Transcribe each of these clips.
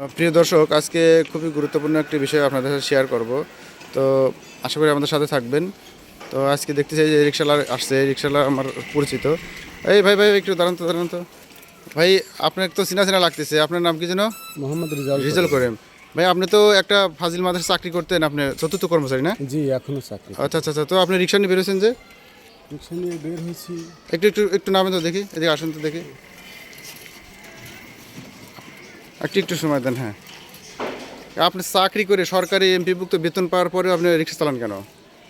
প্রিয় দর্শক আজকে খুবই গুরুত্বপূর্ণ একটি বিষয় আপনাদের সাথে শেয়ার করব। তো আশা করি আমাদের সাথে থাকবেন। তো আজকে দেখতে চাই যে রিক্সালার আসছে রিক্সালার আমার পরিচিত। এই ভাই ভাই একটু দাঁড়ান তো দাঁড়ান তো। ভাই আপনার তো চিনা চিনা লাগতেছে। আপনার নাম কি যেন? মোহাম্মদ রিজাল রিজাল করেন ভাই আপনি তো একটা ফাজিল মাদ্রাসা চাকরি করতেন আপনি চতুর্থ কর্মচারী না? জি এখনও চাকরি আচ্ছা আচ্ছা আচ্ছা। তো আপনি রিক্সা নিয়ে বেরোছেন যে? রিক্সা নিয়ে বের হয়েছি। একটু একটু একটু নামে তো দেখি। এদিকে আসুন তো দেখি। একটু একটু সময় দেন হ্যাঁ। আপনি চাকরি করে সরকারি এমপিভুক্ত বেতন পাওয়ার পরেও আপনি রিক্সা চালান কেন?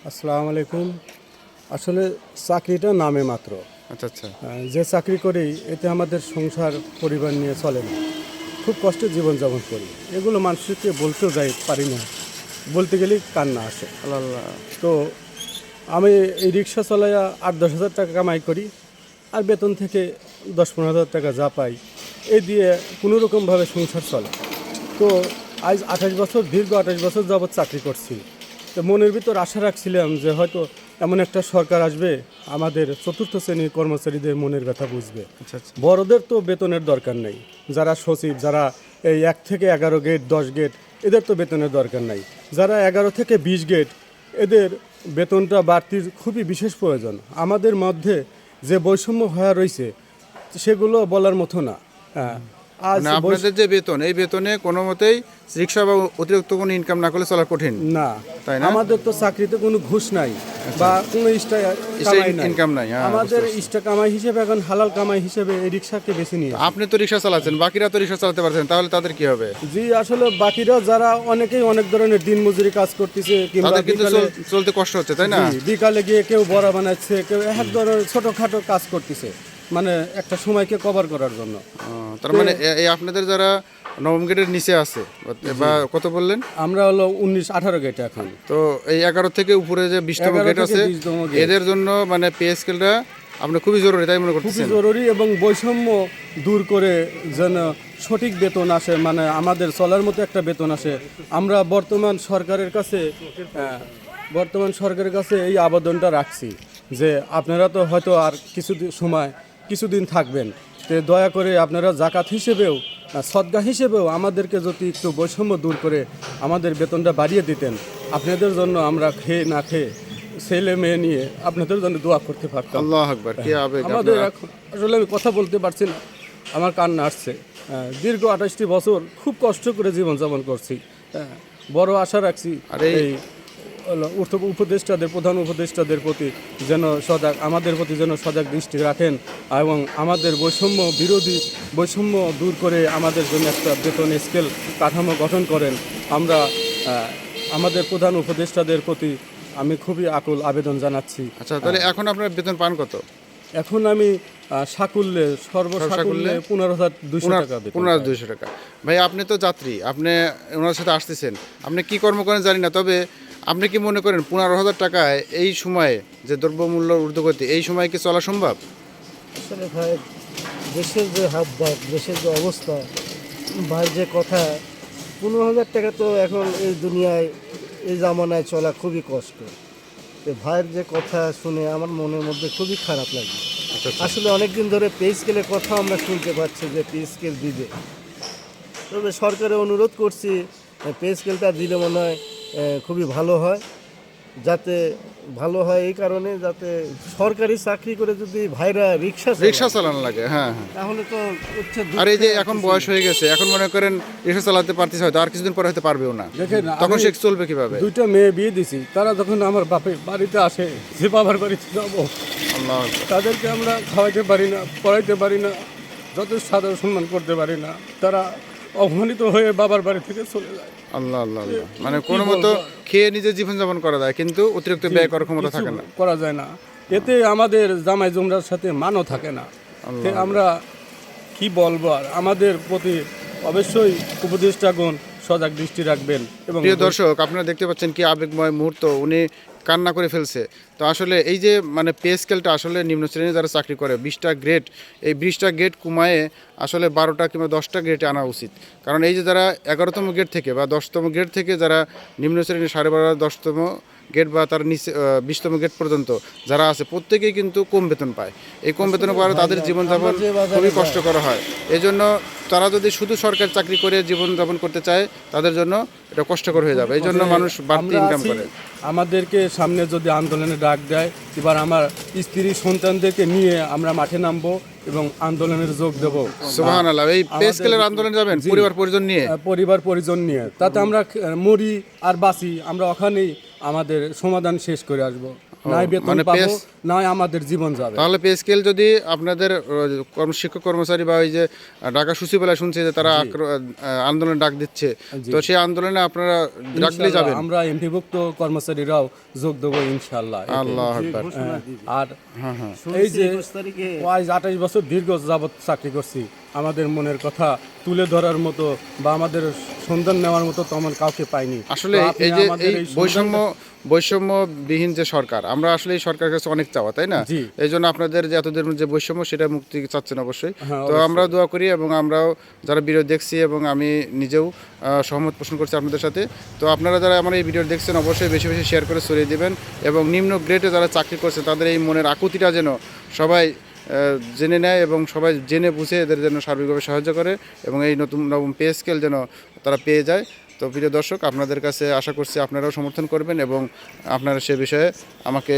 আসসালামু আলাইকুম। আসলে চাকরিটা নামে মাত্র। আচ্ছা আচ্ছা। যে চাকরি করি এতে আমাদের সংসার পরিবার নিয়ে চলে না। খুব কষ্টে জীবনযাপন করি। এগুলো মানুষকে বলতেও যাই পারি না। বলতে গেলেই কান্না আসে। আল্লাহ আল্লাহ। তো আমি এই রিক্সা চালাইয়া আট দশ হাজার টাকা কামাই করি। আর বেতন থেকে দশ পনেরো হাজার টাকা যা পাই এই দিয়ে কোনো রকমভাবে সংসার চলে। তো আজ আঠাশ বছর দীর্ঘ আঠাশ বছর যাবৎ চাকরি করছি। তো মনের ভিতর আশা রাখছিলাম যে হয়তো এমন একটা সরকার আসবে আমাদের চতুর্থ শ্রেণির কর্মচারীদের মনের ব্যথা বুঝবে। আচ্ছা আচ্ছা। বড়দের তো বেতনের দরকার নেই। যারা সচিব যারা এই এক থেকে এগারো গেট দশ গেট এদের তো বেতনের দরকার নাই। যারা এগারো থেকে বিশ গেট এদের বেতনটা বাড়তির খুবই বিশেষ প্রয়োজন। আমাদের মধ্যে যে বৈষম্য হওয়া রয়েছে সেগুলো বলার মতো না। হ্যাঁ। মানে আপনাদের যে বেতন এই বেতনে কোনো মতেই রিক্সা বা অতিরিক্ত কোনো ইনকাম না করলে চলা কঠিন। না। তাই না? আমাদের তো চাকরিতে কোনো ঘুষ নাই বা কোনো ইস্টা কামাই নাই। ইনকাম নাই হ্যাঁ আমাদের ইস্টা কামাই হিসেবে এখন হালাল কামাই হিসেবে এই রিক্সাকে বেছে নিয়ে আপনি তো রিক্সা চালাচ্ছেন বাকিরা তো রিক্সা চালাতে পারছেন তাহলে তাদের কি হবে? জি আসলে বাকিরা যারা অনেকেই অনেক ধরনের দিন মজুরি কাজ করতেছে কিংবা কিন্তু চলতে কষ্ট হচ্ছে তাই না? বিকালে গিয়ে কেউ বড়া বানাচ্ছে কেউ এক ধরনের ছোটখাটো কাজ করতেছে। মানে একটা সময়কে কভার করার জন্য। তার মানে এই আপনাদের যারা নবম গেটের নিচে আছে বা- কত বললেন? আমরা হলো উনিশ আঠারো গেট এখন। তো এই এগারো থেকে উপরে যে বিশতম 11 গেট আছে 20 এদের জন্য মানে পে স্কেলটা আপনি খুবই জরুরি তাই মনে খুবই করতেছেন? জরুরি এবং বৈষম্য দূর করে যেন সঠিক বেতন আসে মানে আমাদের চলার মতো একটা বেতন আসে। আমরা বর্তমান সরকারের কাছে বর্তমান সরকারের কাছে এই আবেদনটা রাখছি যে আপনারা তো হয়তো আর কিছু সময় কিছুদিন থাকবেন। তো দয়া করে আপনারা জাকাত হিসেবেও সদ্গা হিসেবেও আমাদেরকে যদি একটু বৈষম্য দূর করে আমাদের বেতনটা বাড়িয়ে দিতেন আপনাদের জন্য আমরা খেয়ে না খেয়ে ছেলে মেয়ে নিয়ে আপনাদের জন্য দোয়া করতে পারতাম। আল্লাহ আকবার কি আবেগ আমাদের আসলে আমি কথা বলতে পারছি না আমার কান্না আসছে। হ্যাঁ, দীর্ঘ আঠাশটি বছর খুব কষ্ট করে জীবনযাপন করছি। হ্যাঁ, বড় আশা রাখছি আর এই- উপদেষ্টাদের প্রধান উপদেষ্টাদের প্রতি যেন সজাগ আমাদের প্রতি যেন সজাগ দৃষ্টি রাখেন এবং আমাদের বৈষম্য বিরোধী বৈষম্য দূর করে আমাদের জন্য একটা বেতন স্কেল কাঠামো গঠন করেন। আমরা আমাদের প্রধান উপদেষ্টাদের প্রতি আমি খুবই আকুল আবেদন জানাচ্ছি। আচ্ছা তাহলে এখন আপনার বেতন পান কত? এখন আমি সাকুল্যে সর্বসাকুল্যে পনেরো হাজার দুশো টাকা পনেরো দুইশো টাকা। ভাই আপনি তো যাত্রী আপনি ওনার সাথে আসতেছেন। আপনি কি কর্ম করেন জানি না তবে আপনি কি মনে করেন পনেরো হাজার টাকায় এই সময়ে যে দ্রব্যমূল্য ঊর্ধ্বগতি এই সময় কি চলা সম্ভব? আসলে ভাই দেশের যে হাত ডাক দেশের যে অবস্থা ভাই যে কথা পনেরো হাজার টাকা তো এখন এই দুনিয়ায় এই জামানায় চলা খুবই কষ্ট। তো ভাইয়ের যে কথা শুনে আমার মনের মধ্যে খুবই খারাপ লাগে। আচ্ছা আচ্ছা। আসলে অনেক দিন ধরে পে স্কেলের কথা আমরা শুনতে পাচ্ছি যে পে স্কেল দিবে। তবে সরকারে অনুরোধ করছি পে স্কেলটা দিলে মনে হয় খুবই ভালো হয়। যাতে ভালো হয় এই কারণে যাতে সরকারি চাকরি করে যদি ভাইরা রিক্সা রিক্সা চালানো লাগে হ্যাঁ হ্যাঁ। তাহলে তো হচ্ছে আর এই যে এখন বয়স হয়ে গেছে এখন মনে করেন রিক্সা চালাতে পারতেছে হয়তো আর কিছুদিন পরে হয়তো পারবেও না। দেখেন তখন সে চলবে কীভাবে? দুইটা মেয়ে বিয়ে দিছি তারা যখন আমার বাপে বাড়িতে আসে যে বাবার বাড়িতে যাব তাদেরকে আমরা খাওয়াইতে পারি না পড়াইতে পারি না যত সাদর সম্মান করতে পারি না। তারা অপমানিত হয়ে বাবার বাড়ি থেকে চলে যায়। আল্লাহ আল্লাহ আল্লাহ। মানে কোনো মতো খেয়ে নিজে জীবনযাপন করা যায় কিন্তু অতিরিক্ত ব্যয় করার ক্ষমতা থাকে না। করা যায় না। এতে আমাদের জামাই জমরার সাথে মানও থাকে না। আমরা কি বলব? আর আমাদের প্রতি অবশ্যই উপদেষ্টাগণ সজাগ দৃষ্টি রাখবেন এবং প্রিয় দর্শক আপনারা দেখতে পাচ্ছেন কি আবেগময় মুহূর্ত। উনি কান্না করে ফেলছে। তো আসলে এই যে মানে পে স্কেলটা আসলে নিম্ন শ্রেণির যারা চাকরি করে, বিশটা গ্রেড এই বিশটা গ্রেড কুমায়ে আসলে বারোটা কিংবা দশটা গ্রেডে আনা উচিত। কারণ এই যে যারা এগারোতম গ্রেড থেকে বা দশতম গ্রেড থেকে যারা নিম্ন শ্রেণির সাড়ে বারো দশতম গেট বা তার নিচে বিশতম গেট পর্যন্ত যারা আছে প্রত্যেকেই কিন্তু কম বেতন পায়। এই কম বেতনের পরে তাদের জীবনযাপন খুবই কষ্টকর হয়। এই জন্য তারা যদি শুধু সরকারি চাকরি করে জীবনযাপন করতে চায় তাদের জন্য এটা কষ্টকর হয়ে যাবে। এই জন্য মানুষ বাড়তি ইনকাম করে। আমাদেরকে সামনে যদি আন্দোলনে ডাক দেয় এবার আমার স্ত্রী সন্তানদেরকে নিয়ে আমরা মাঠে নামবো এবং আন্দোলনের যোগ দেব। সুবাহান আল্লাহ এই পে আমাদের- স্কেলের আন্দোলনে যাবেন? পরিবার পরিজন নিয়ে? পরিবার পরিজন নিয়ে। তাতে আমরা মরি আর বাঁচি আমরা ওখানেই আমাদের সমাধান শেষ করে আসব। নাই বেতন মানে পাবো নয় আমাদের জীবন যাবে। তাহলে পে স্কেল যদি আপনাদের কর্ম শিক্ষক কর্মচারী বা ওই যে ঢাকা সচিবালয় শুনছে যে তারা আন্দোলন ডাক দিচ্ছে তো সেই আন্দোলনে আপনারা ডাকলে যাবেন? আমরা এমপিভুক্ত কর্মচারীরাও যোগ দেবো ইনশাল্লাহ এতে। আল্লাহ হ্যাঁ, আর শুনছি এই যে 21 আঠাশ বছর দীর্ঘ যাবৎ চাকরি করছি। আমাদের মনের কথা তুলে ধরার মতো বা আমাদের সন্ধান নেওয়ার মতো তেমন কাউকে পাইনি। আসলে এই যে এই বৈষম্য বৈষম্যবিহীন যে সরকার আমরা আসলে এই সরকারের কাছে অনেক চাওয়া তাই না? এই জন্য আপনাদের যে এতদিন যে বৈষম্য সেটা মুক্তি চাচ্ছেন অবশ্যই। হ্যাঁ, তো আমরা দোয়া করি এবং আমরাও যারা ভিডিও দেখছি এবং আমি নিজেও সহমত পোষণ করছি আপনাদের সাথে। তো আপনারা যারা আমার এই ভিডিও দেখছেন অবশ্যই বেশি বেশি শেয়ার করে ছড়িয়ে দেবেন এবং নিম্ন গ্রেডে যারা চাকরি করছে তাদের এই মনের আকুতিটা যেন সবাই জেনে নেয় এবং সবাই জেনে বুঝে এদের যেন সার্বিকভাবে সাহায্য করে এবং এই নতুন নবম পে স্কেল যেন তারা পেয়ে যায়। তো প্রিয় দর্শক, আপনাদের কাছে আশা করছি আপনারাও সমর্থন করবেন এবং আপনারা সে বিষয়ে আমাকে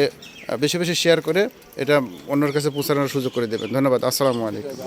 বেশি বেশি শেয়ার করে এটা অন্যর কাছে পৌঁছানোর সুযোগ করে দেবেন। ধন্যবাদ। আসসালামু আলাইকুম।